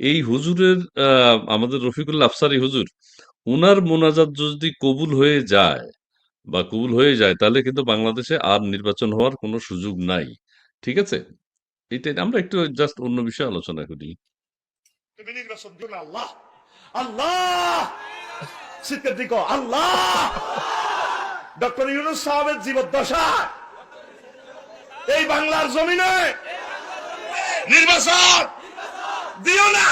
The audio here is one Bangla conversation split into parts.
এই হুজুরের আমাদের রফিকুল্লাহ আফসারি হুজুর, উনার মোনাজাত যদি কবুল হয়ে যায় বা কবুল হয়ে যায়, তাহলে কিন্তু বাংলাদেশে আর নির্বাচন হওয়ার কোনো সুযোগ নাই। ঠিক আছে? এটাই আমরা একটু জাস্ট অন্য বিষয়ে আলোচনা করি। এই বাংলার জমিনে নির্বাচন! দিও না।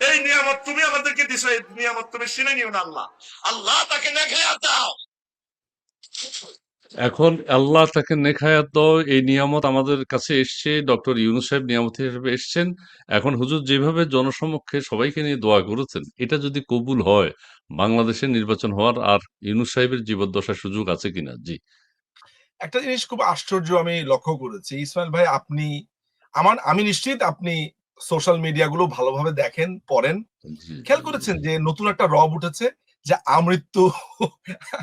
এই নিয়ামত তুমি আমাদেরকে দিছো এই নিয়ামত তুমি শুনে নিও না আল্লাহ। আল্লাহ তাকে দেখে দাও। এখন আল্লাহ তাকে নেখায়াত দাও, এই নিয়ামত আমাদের কাছে এসছে ডক্টর ইউনুস সাহেব নিয়ামত হিসেবে এসছেন। এখন হুজুর যেভাবে জনসমক্ষে সবাইকে নিয়ে দোয়া করেছেন এটা যদি কবুল হয় বাংলাদেশের নির্বাচন হওয়ার আর ইউনুস সাহেবের জীবদ্দশার সুযোগ আছে কিনা? জি। একটা জিনিস খুব আশ্চর্য আমি লক্ষ্য করেছি। ইসমাইল ভাই আপনি আমার আমি নিশ্চিত আপনি সোশ্যাল মিডিয়া গুলো ভালোভাবে দেখেন পড়েন। খেয়াল করেছেন যে নতুন একটা রব উঠেছে যে আমৃত্যু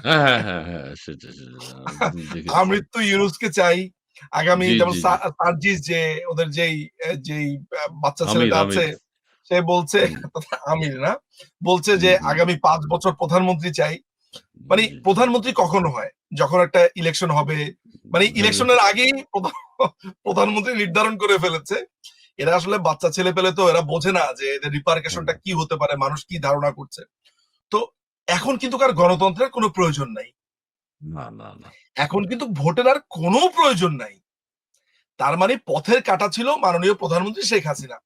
হ্যাঁ হ্যাঁ হ্যাঁ। আমৃত্যু ইউনুসকে চাই। আগামী যেমন সার্জিস যে ওদের যেই যেই বাচ্চা ছেলেটা আছে সে বলছে আমির না বলছে যে। আগামী পাঁচ বছর প্রধানমন্ত্রী চাই। মানে। প্রধানমন্ত্রী কখন হয় যখন একটা ইলেকশন হবে। মানে ইলেকশনের আগেই প্রধানমন্ত্রী নির্ধারণ করে ফেলেছে। এরা আসলে বাচ্চা ছেলে পেলে তো এরা বোঝে না যে এদের রিপার্কেশনটা কি হতে পারে মানুষ কি ধারণা করছে। তো এখন কিন্তু কার গণতন্ত্রের কোনো প্রয়োজন নাই। না না না। এখন কিন্তু ভোটের আর কোনো প্রয়োজন নাই। তার মানে পথের কাটা ছিল মাননীয় প্রধানমন্ত্রী শেখ হাসিনা।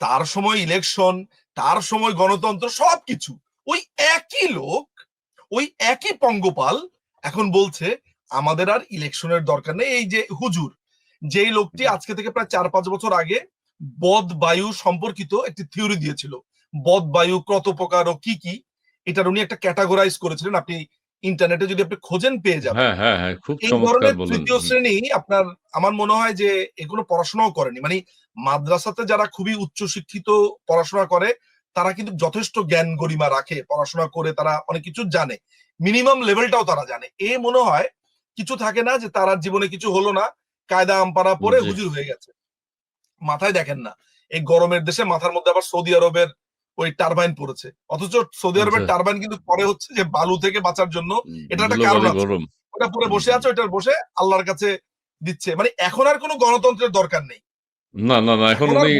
তার সময় ইলেকশন তার সময় গণতন্ত্র সবকিছু। ওই একই লোক ওই একই পঙ্গপাল এখন বলছে আমাদের আর ইলেকশনের দরকার নেই। এই যে হুজুর যেই লোকটি আজকে থেকে প্রায় চার পাঁচ বছর আগে বদ বায়ু সম্পর্কিত একটি থিওরি দিয়েছিল। বদ বায়ু কত প্রকার ও কি কি এটার উনি একটা ক্যাটাগরাইজ করেছিলেন। আপনি ইন্টারনেটে যদি আপনি খোঁজেন পেয়ে যাবেন। হ্যাঁ হ্যাঁ হ্যাঁ এই ধরনের তৃতীয় শ্রেণি আপনার আমার মনে হয় যে এগুলো পড়াশোনাও করেনি। মানে মাদ্রাসাতে যারা খুবই উচ্চ শিক্ষিত পড়াশোনা করে তারা কিন্তু যথেষ্ট জ্ঞান গরিমা রাখে পড়াশোনা করে তারা অনেক কিছু জানে। মিনিমাম লেভেলটাও তারা জানে। এ মনে হয় কিছু থাকে না যে তার জীবনে কিছু হলো না। কায়দা আমপারা পরে। হুজুর হয়ে গেছে। মাথায় দেখেন না। এই গরমের দেশে মাথার মধ্যে আবার সৌদি আরবের ওই টারবাইন পড়েছে। অথচ সৌদি আরবের আচ্ছা। টারবাইন কিন্তু পরে হচ্ছে যে বালু থেকে বাঁচার জন্য এটা একটা কারণ আছে। ওটা পরে বসে আছে ওইটার বসে আল্লাহর কাছে দিচ্ছে। মানে এখন আর কোনো গণতন্ত্রের দরকার নেই। না না না এখন উনি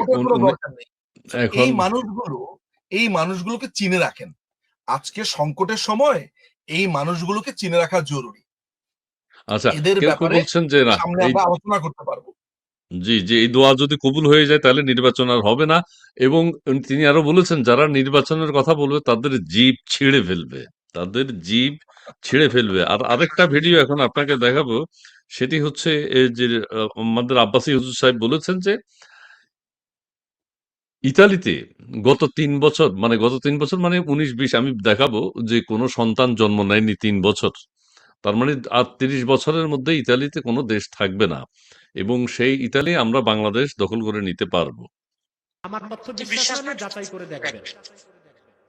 এখন এই মানুষগুলো এই মানুষগুলোকে চিনে রাখেন। আজকে সংকটের সময় এই মানুষগুলোকে চিনে রাখা জরুরি। আচ্ছা এদের কেউ কেউ ব্যাপারে বলছেন যে না আমরা আলোচনা করতে পারব। জি জি এই দোয়া যদি কবুল হয়ে যায় তাহলে নির্বাচন আর হবে না। এবং তিনি আরও বলেছেন যারা নির্বাচনের কথা বলবে তাদের জীব ছিঁড়ে ফেলবে। তাদের জীব ছিঁড়ে ফেলবে। আর আরেকটা ভিডিও এখন আপনাকে দেখাবো সেটি হচ্ছে এই যে আমাদের আব্বাসী হুজুর সাহেব বলেছেন যে ইতালিতে গত তিন বছর মানে গত তিন বছর মানে উনিশ বিশ আমি দেখাবো যে কোনো সন্তান জন্ম নেয়নি তিন বছর। তার মানে আর তিরিশ বছরের মধ্যে ইতালিতে কোনো দেশ থাকবে না। এবং সেই ইতালি আমরা বাংলাদেশ দখল করে নিতে পারব। আমার তথ্য বিশ্বাস করেন যাচাই করে দেখবেন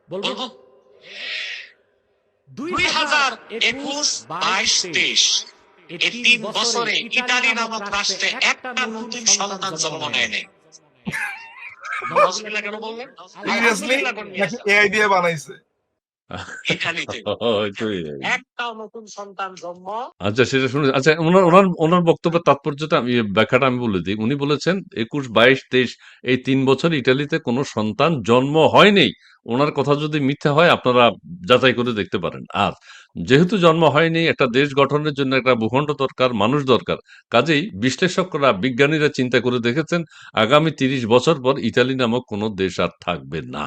বলব? দুই হাজার একুশ বাইশ তেইশ এই তিন বছরে ইতালি নামক রাষ্ট্রে একটা নতুন সন্তান জন্ম নেয়নি। কেন বললেন সিরিয়াসলি এআই দিয়ে বানাইছে। ইতালিতে হয়তোই। নতুন সন্তান জন্ম। আচ্ছা সেটা শুনে আচ্ছা ওনার ওনার ওনার বক্তব্যের তাৎপর্যটা আমি ব্যাখ্যাটা আমি বলে দিই। উনি বলেছেন একুশ বাইশ তেইশ এই তিন বছর ইটালিতে কোনো সন্তান জন্ম হয়নি। ওনার কথা যদি মিথ্যা হয় আপনারা যাচাই করে দেখতে পারেন। আর যেহেতু জন্ম হয়নি একটা দেশ গঠনের জন্য একটা ভূখণ্ড দরকার মানুষ দরকার। কাজেই বিশ্লেষকরা বিজ্ঞানীরা চিন্তা করে দেখেছেন আগামী তিরিশ বছর পর ইতালি নামক কোনো দেশ আর থাকবে না।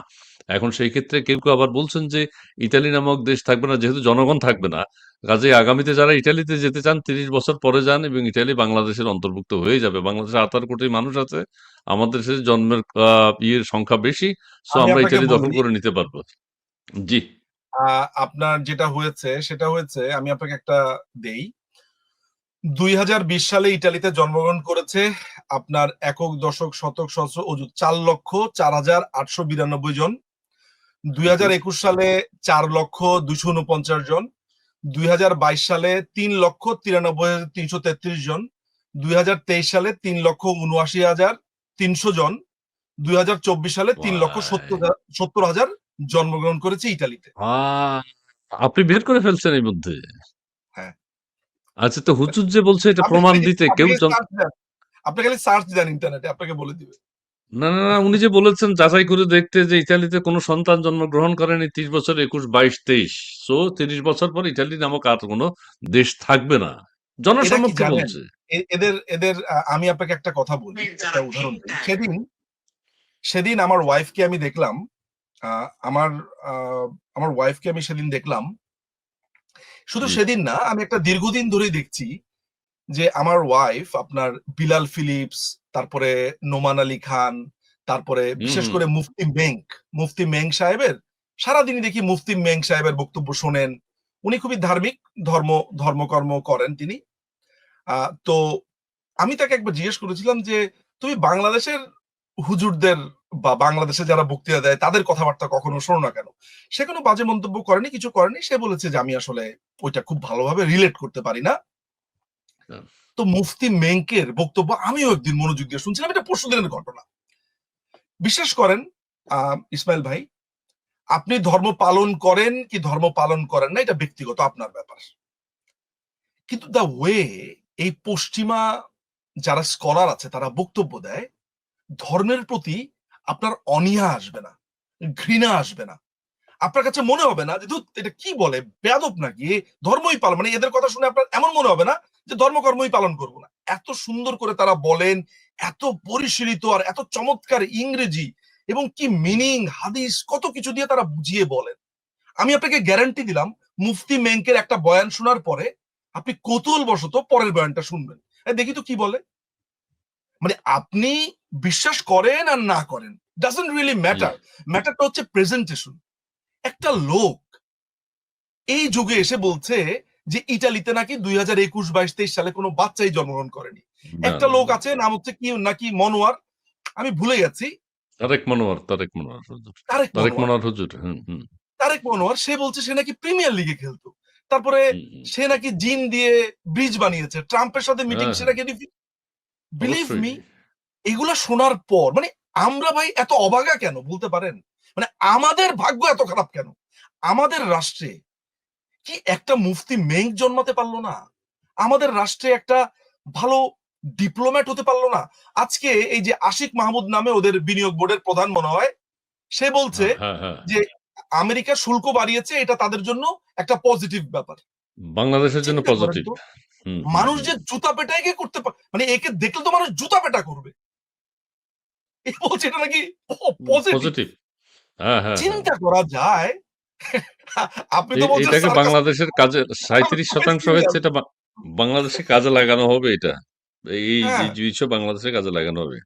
এখন সেই ক্ষেত্রে কেউ কেউ আবার বলছেন যে ইতালি নামক দেশ থাকবে না যেহেতু জনগণ থাকবে না। কাজে আগামীতে যারা ইটালিতে যেতে চান তিরিশ বছর পরে যান এবং ইটালি বাংলাদেশের অন্তর্ভুক্ত হয়ে যাবে। বাংলাদেশে আঠারো কোটি মানুষ আছে আমাদের দেশে জন্মের ইয়ের সংখ্যা বেশি সো আমরা ইটালি দখল করে নিতে পারব। জি। আহ, আপনার যেটা হয়েছে সেটা হয়েছে আমি আপনাকে একটা দেই। দুই হাজার বিশ সালে ইটালিতে জন্মগ্রহণ করেছে আপনার একক দশক শতক সহস্র অযুত চার লক্ষ চার হাজার আটশো বিরানব্বই জন। দুই হাজার একুশ সালে চার লক্ষ দুইশো উনপঞ্চাশ জন দুই হাজার বাইশ সালে তিন লক্ষ তিরানব্বই হাজার তিনশো তেত্রিশ জন দুই হাজার তেইশ সালে তিন লক্ষ উনআশি হাজার তিনশো জন দুই হাজার চব্বিশ সালে তিন লক্ষ সত্তর হাজার জন্মগ্রহণ করেছে ইতালিতে আপনি বের করে ফেলছেন এই মধ্যে হ্যাঁ। আচ্ছা তো হুজুর যে বলছে এটা প্রমাণ দিতে কেউ। আপনি খালি সার্চ দেন ইন্টারনেটে আপনাকে বলে দিবে না না না উনি যে বলেছেন যাচাই করে দেখতে যে ইতালিতে কোনো সন্তান জন্মগ্রহণ করেনি ত্রিশ বছর একুশ বাইশ তেইশ। সো তিরিশ বছর পর ইটালি নামক আর কোনো দেশ থাকবে না। জনসমক্ষে বলছে। এদের এদের আমি আপনাকে একটা কথা বলি একটা উদাহরণ সেদিন সেদিন আমার ওয়াইফকে আমি দেখলাম আহ, আমার আহ, আমার ওয়াইফকে আমি সেদিন দেখলাম। শুধু সেদিন না আমি একটা দীর্ঘদিন ধরেই দেখছি যে আমার ওয়াইফ আপনার বিলাল ফিলিপস তারপরে নোমান আলী খান তারপরে বিশেষ করে মুফতি মেঙ্ক মুফতি মেঙ্ক সাহেবের সারাদিনই দেখি মুফতি মেঙ্ক সাহেবের বক্তব্য শোনেন। উনি খুবই ধার্মিক ধর্ম ধর্মকর্ম করেন তিনি। আহ, তো আমি তাকে একবার জিজ্ঞেস করেছিলাম যে তুমি বাংলাদেশের হুজুরদের বা বাংলাদেশে যারা বক্তৃতা দেয় তাদের কথাবার্তা কখনো শোনো না কেন? সে কোনো বাজে মন্তব্য করেনি কিছু করেনি। সে বলেছে যে আমি আসলে ওইটা খুব ভালোভাবে রিলেট করতে পারি না। তো মুফতি মেঙ্কের বক্তব্য আমিও একদিন মনোযোগ দিয়ে শুনছিলাম, এটা পরশু দিনের ঘটনা। বিশ্বাস করেন ইসমাইল ভাই, আপনি ধর্ম পালন করেন কি ধর্ম পালন করেন না, এটা ব্যক্তিগত আপনার ব্যাপার। কিন্তু দ্য ওয়ে এই পশ্চিমা যারা স্কলার আছে, তারা বক্তব্য দেয়, ধর্মের প্রতি আপনার অনীহা আসবে না, ঘৃণা আসবে না। আপনার কাছে মনে হবে না যে এটা কি বলে বেদব নাকি? ধর্মই পালন মানে এদের কথা শুনে আপনার এমন মনে হবে না যে ধর্মকর্মই পালন করব না। এত সুন্দর করে তারা বলেন এত পরিশীলিত আর এত চমৎকার ইংরেজি এবং কি মিনিং হাদিস কত কিছু দিয়ে তারা বুঝিয়ে বলেন। আমি আপনাকে গ্যারান্টি দিলাম মুফতি মেঙ্কের একটা বয়ান শোনার পরে আপনি কৌতূহল বশত পরের বয়ানটা শুনবেন। দেখি তো কি বলে। মানে আপনি বিশ্বাস করেন আর না করেন ডাজন্ট রিয়েলি ম্যাটার ম্যাটারটা হচ্ছে প্রেজেন্টেশন একটা লোক এই যুগে এসে বলছে যে ইটালিতে নাকি দুই হাজার একুশ বাইশ তেইশ সালে কোনো বাচ্চাই জন্মগ্রহণ করেনি। একটা লোক আছে নাম হচ্ছে কি নাকি মনোয়ার। আমি ভুলে গেছি। তারেক মনোয়ার তারেক মনোয়ার। তারেক মনোয়ার। হুজুর তারেক মনোয়ার সে বলছে সে নাকি প্রিমিয়ার লিগে খেলতো। তারপরে। সে নাকি জিন দিয়ে ব্রিজ বানিয়েছে। ট্রাম্পের সাথে মিটিং সে নাকি বিলিভ মি এগুলা শোনার পর মানে আমরা ভাই এত অবাগা কেন বলতে পারেন? মানে আমাদের ভাগ্য এত খারাপ কেন? আমাদের রাষ্ট্রে কি একটা মুফতি মেঘ জন্মাতে পারল না? আমাদের রাষ্ট্রে একটা ভালো ডিপ্লোম্যাট হতে পারল না। আজকে এই যে আশিক মাহমুদ নামে ওদের বিনিয়োগ বোর্ডের প্রধান মনে হয় সে বলছে হ্যাঁ হ্যাঁ যে আমেরিকা শুল্ক বাড়িয়েছে এটা তাদের জন্য একটা পজিটিভ ব্যাপার। বাংলাদেশের জন্য পজিটিভ মানুষ যে জুতা পেটায় কে করতে পারে মানে একে দেখলে তো মানুষ জুতা পেটা করবে। বলছে এটা নাকি পজিটিভ হ্যাঁ হ্যাঁ হ্যাঁ। চিন্তা করা যায় আপনি তো বলছেন এটাকে বাংলাদেশের কাজে সাঁত্রিশ শতাংশ হচ্ছে এটা বাংলাদেশে কাজে লাগানো হবে এটা এই হ্যাঁ। এই জিনিসও বাংলাদেশে কাজে লাগানো হবে